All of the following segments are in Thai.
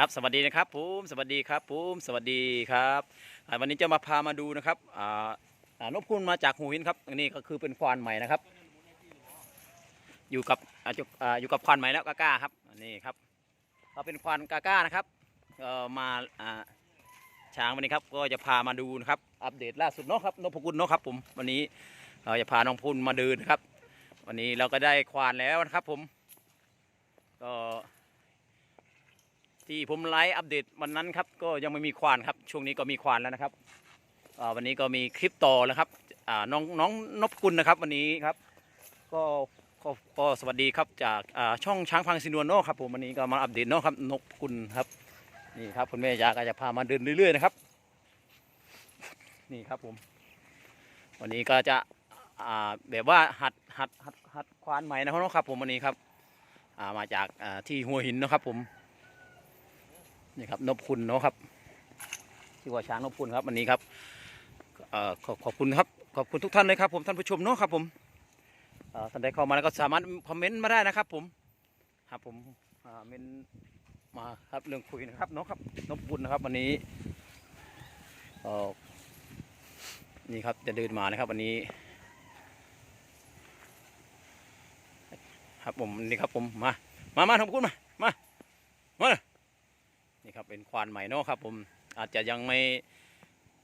ครับสวัสดีนะครับผมสวัสดีครับผมสวัสดีครับวันนี้จะมาพามาดูนะครับนพคุณมาจากหูหินครับนนี้ก็คือเป็นควานใหม่นะครับ อยู่กับอยู่กับควานใหม่แล้วกาก้าครับนนี้ครับก็เป็นควานกาก้านะครับมาช้างวันนี้ครับก็จะพามาดูนะครับอัปเดตล่าสุดเนาะครับนพคุณเนาะครับผมวันนี้เราจะพาน้องพุนมาเดินนะครับ วันนี้เราก็ได้ควานแล้วนะครับผมก็ ที่ผมไลฟ์อัปเดตวันนั้นครับก็ยังไม่มีควานครับช่วงนี้ก็มีควานแล้วนะครับวันนี้ก็มีคลิปต่อแล้วครับน้องน้องนพกุลนะครับวันนี้ครับก็ก็สวัสดีครับจากช่องช้างพังสินวนโนครับผมวันนี้ก็มาอัปเดตเนาะครับนพกุลครับนี่ครับคุณแม่ยาก็จะพามาเดินเรื่อยๆนะครับนี่ครับผม วันนี้ก็จะแบบว่าหัดหัดหัดหัดควานใหม่นะครับผมวันนี้ครับมาจากที่หัวหินนะครับผม นี่ครับนพคุณเนาะครับที่ว่าช้างนพคุณครับวันนี้ครับอขอขอบคุณครับขอบคุณทุกท่านเลยครับผมท่านผู้ชมเนาะครับผมท่านใดเข้ามาแล้วก็สามารถคอมเมนต์มาได้นะครับ ผมครับผมเมนมาครับเรื่องคุยนะครับเนาะครับนพคุณนะครับวันนี้นี่ครับจะเดินมานะครับวันนี้ครับผมนี่ครับผมมามามาทำคุณมามา เป็นควานใหม่เนาะครับผมอาจจะยังไม่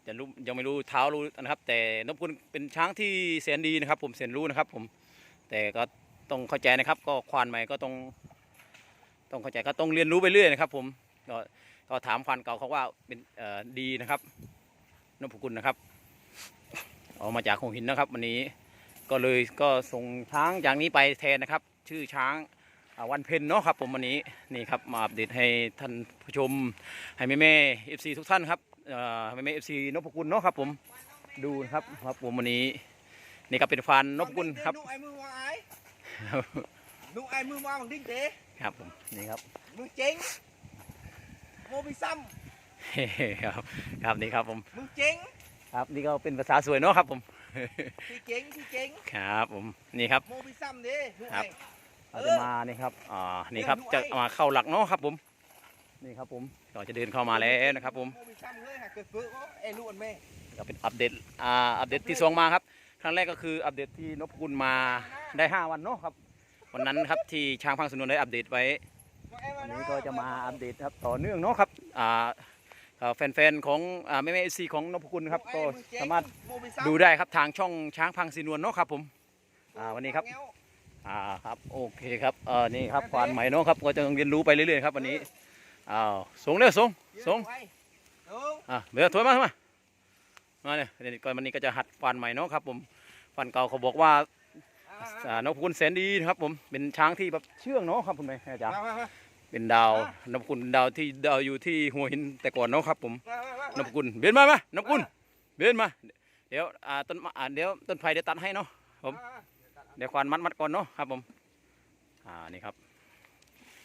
จะรู้ยังไม่รู้เท้ารู้นะครับ แต่นพคุณเป็นช้างที่แสนดีนะครับ ผมแสนรู้นะครับ ผม แต่ก็ต้องเข้าใจนะครับ ก็ควานใหม่ก็ต้องต้องเข้าใจก็ต้องเรียนรู้ไปเรื่อยนะครับ ผมก็ก็ถามควานเก่าเขาว่าเป็นเอ่อดีนะครับนพคุณนะครับออกมาจากหงหินนะครับ วันนี้ก็เลยก็ส่งช้างอย่างนี้ไปแทนนะครับ ชื่อช้าง วันเพ็ญเนาะครับผมวันนี้นี่ครับมาอัปเดตให้ท่านผู้ชมให้แม่แม่เอฟซีทุกท่านครับเอ่อแม่แม่เอฟซีนพกุลเนาะครับผมดูนะครับครับผมวันนี้นี่ก็เป็นฟานนพกุลครับนุ่งไอ้มือวางไอ้นุ่งไอ้มือวางของดิ้งเต๋ครับผมนี่ครับมึงเจ๊งโมบิซัมครับครับนี่ครับผมมึงเจ๊งครับนี่ก็เป็นภาษาสวยเนาะครับผมที่เจ๊งที่เจ๊งครับผมนี่ครับโมบิซัมเด้นุ่งครัไอ้บ เราจะมานี่ครับ อ่า นี่ครับ จะมาเข้าหลักเนาะครับผม นี่ครับผมก็จะเดินเข้ามาแล้วนะครับผมโมบิซัมเลยหากเกิดเฟื่อไอ้ลูกอันแม่ก็เป็นอัปเดต อ่า อัปเดตที่สองมาครับ ครั้งแรกก็คืออัปเดตที่นพกุลมาได้5วันเนาะครับ วันนั้นครับที่ช้างพังสนุนได้อัปเดตไว้วันนี้ก็จะมาอัปเดตครับต่อเนื่องเนาะครับ อ่าก็แฟนๆของอ่าแม่แม่เอซีของนพกุลครับก็สามารถดูได้ครับทางช่องช้างพังสีนวลเนาะครับผมอ่าวันนี้ครับ อ่าครับโอเคครับเออนี่ครับควานใหม่เนาะครับก็จะเรียนรู้ไปเรื่อยๆครับวันนี้อ้าวส่งเร็วส่งส่งอะเดี๋ยวถอยมาถอยมามาเนี่ยเดี๋ยวก่อนวันนี้ก็จะหัดฟันใหม่เนาะครับผมฟันเก่าเขาบอกว่าอ่านพคุณแสนดีนะครับผมเป็นช้างที่แบบเชื่องเนาะครับคุณแม่อาจารย์เป็นดาวนพคุณดาวที่ดาวอยู่ที่หัวหินแต่ก่อนเนาะครับผมนพคุณเบนมามานพคุณเบนมา เดี๋ยวอ่าต้นมะอ่าเดี๋ยวต้นไผ่เดี๋ยวตัดให้เนาะ เดี๋ยวควานมัดมัดก่อนเนาะครับผม อ่านี่ครับ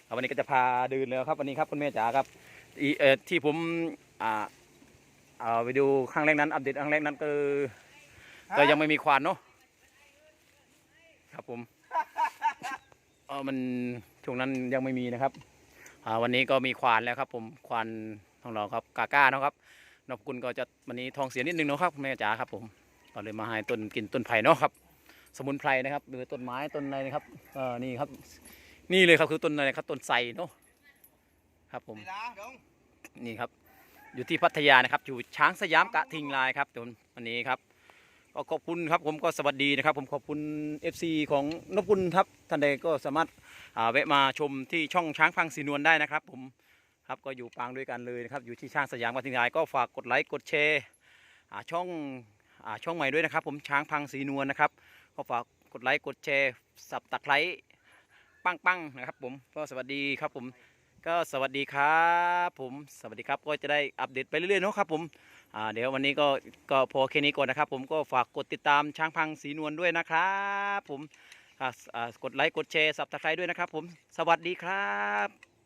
เอาวันนี้ก็จะพาเดินแล้วครับวันนี้ครับคุณแม่จ๋าครับอีเอ่อที่ผมอ่าเอาไปดูครั้งแรกนั้นอัปเดตครั้งแรกนั้นก็ก็ยังไม่มีควานเนาะครับผมเออมันช่วงนั้นยังไม่มีนะครับอ่าวันนี้ก็มีควานแล้วครับ ผมควานของเราครับกาก้าเนาะครับนพกุลก็จะวันนี้ทองเสียนิดนึงเนาะครับคุณแม่จ๋าครับ ผมก็เลยมาให้ต้นกินต้นไผ่เนาะครับ สมุนไพรนะครับหรือต้นไม้ต้นอะไรนะครับเออนี่ครับ นี่เลยครับคือต้นอะไรครับต้นไทรเนาะครับผมนี่ครับ อยู่ที่พัทยานะครับ อยู่ช้างสยามกะทิงลายครับผมวันนี้ครับก็ขอบคุณครับผมก็สวัสดีนะครับ ผมขอบคุณ FC ของนพคุณครับท่านใดก็สามารถอ่าแวะมาชมที่ช่องช้างพังสีนวลได้นะครับ ผมครับก็อยู่ปางด้วยกันเลยนะครับ อยู่ที่ช้างสยามกะทิงลายก็ฝากกดไลค์กดแชร์อ่าช่องอ่าช่องใหม่ด้วยนะครับ ผมช้างพังสีนวลนะครับ ก็ฝากกดไลค์กดแชร์สับตะไคร้ปังนะครับผมก็สวัสดีครับผม ก็สวัสดีครับผมสวัสดีครับก็จะได้อัปเดตไปเรื่อยๆเนาะครับผมอ่าเดี๋ยววันนี้ก็ก็พอแค่นี้ก่อนนะครับผมก็ฝากกดติดตามช้างพังสีนวลด้วยนะครับผมอ่ากดไลค์กดแชร์สับตะไคร้ด้วยนะครับผมสวัสดีครับ